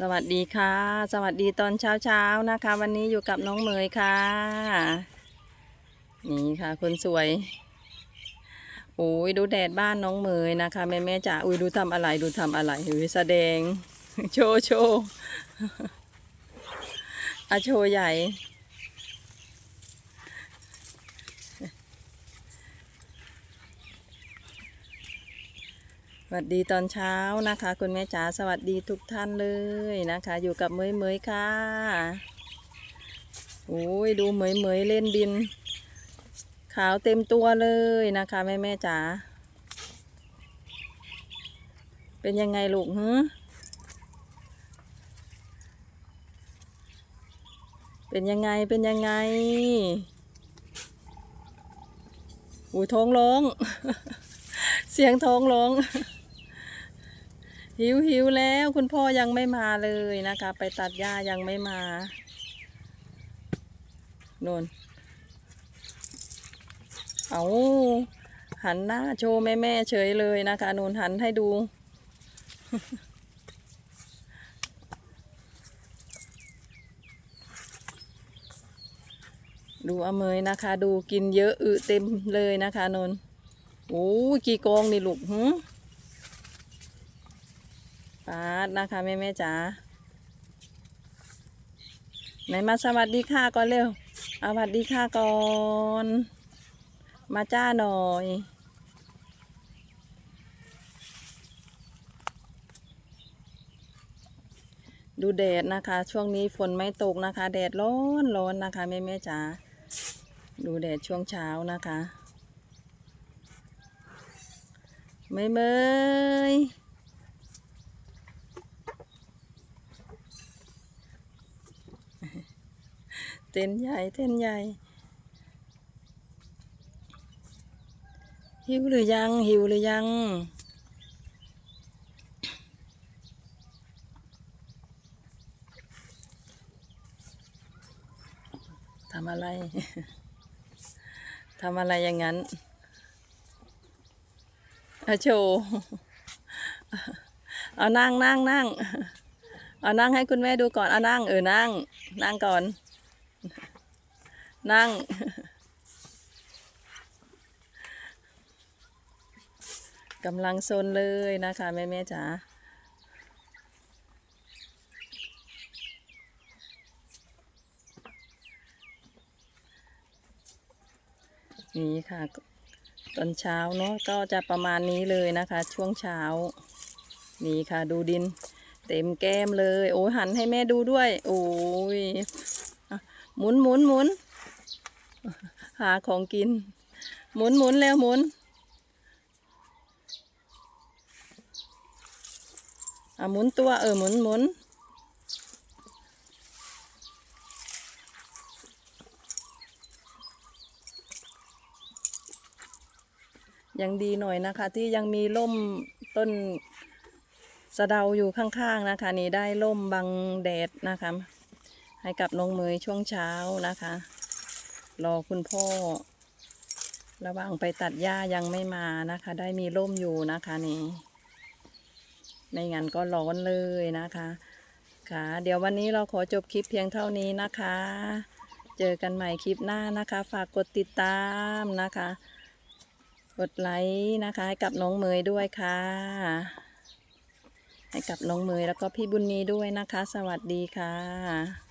สวัสดีค่ะ สวัสดีตอนเช้าเช้านะคะ วันนี้อยู่กับน้องเมยค่ะ นี่ค่ะ คนสวยโอ้ยดูแดดบ้านน้องเมยนะคะ แม่แม่จ๋าอุ้ยดูทำอะไรดูทำอะไรอุ้ยแสดง โชว์โชว์อะโชว์ใหญ่ วัสดีตอนเช้านะคะ คุณแม่จ๋าสวัสดีทุกท่านเลยนะคะ อยู่กับเมยเมยค่ะโอ้ยดูเมยเมยเล่นดิน ขาวเต็มตัวเลยนะคะแม่แม่จ๋าเป็นยังไงลูกฮึเป็นยังไงเป็นยังไงอุ้ยท้องร้อง เสียงท้องร้อง หิวหิวแล้วคุณพ่อยังไม่มาเลยนะคะ ไปตัดหญ้ายังไม่มาโนนเอาหันหน้าโชว์แม่แม่ๆเฉยเลยนะคะโนนหันให้ดู ดูอเมยนะคะ ดูกินเยอะอึเต็มเลยนะคะนนโอ้กี่กองนี่ลูกหื ปาดนะคะแม่แม่จ๋าไหนมาสวัสดีค่ะก่อนเร็วเอาสวัสดีค่ะก่อน มาจ้าหน่อยดูแดดนะคะ ช่วงนี้ฝนไม่ตกนะคะ แดดร้อนร้อนนะคะแม่แม่จ๋าดูแดดช่วงเช้านะคะ ไม่เมย เต้นใหญ่เต้นใหญ่ หิวหรือยังหิวหรือยังทำอะไร ทำอะไรอย่างนั้นเอาโชว์เอานั่งนั่งนั่งเอานั่งให้คุณแม่ดูก่อน เอานั่งเออนั่ง นั่งก่อน นั่ง กำลังโซนเลยนะคะ แม่แม่จ๋านี่ค่ะ ตอนเช้าเนาะก็จะประมาณนี้เลยนะคะ ช่วงเช้า นี่ค่ะ ดูดิน เต็มแก้มเลย โอ้ยหันให้แม่ดูด้วย โอ้ย หมุนหมุนหมุน หาของกิน หมุนหมุนแล้วหมุน อะหมุนตัวเออหมุนหมุนยังดีหน่อยนะคะ ที่ยังมีร่มต้นสะเดาอยู่ข้างๆนะคะ นี่ได้ร่มบังแดดนะคะ ให้กับน้องเมยช่วงเช้านะคะ รอคุณพ่อ ระหว่างไปตัดหญ้ายังไม่มานะคะ ได้มีร่มอยู่นะคะนี่ไม่งั้นก็ร้อนเลยนะคะ ค่ะ เดี๋ยววันนี้เราขอจบคลิปเพียงเท่านี้นะคะ เจอกันใหม่คลิปหน้านะคะ ฝากกดติดตามนะคะ กดไลค์นะคะให้กับน้องเมยด้วยค่ะ ให้กับน้องเมยแล้วก็พี่บุญมีด้วยนะคะ สวัสดีค่ะ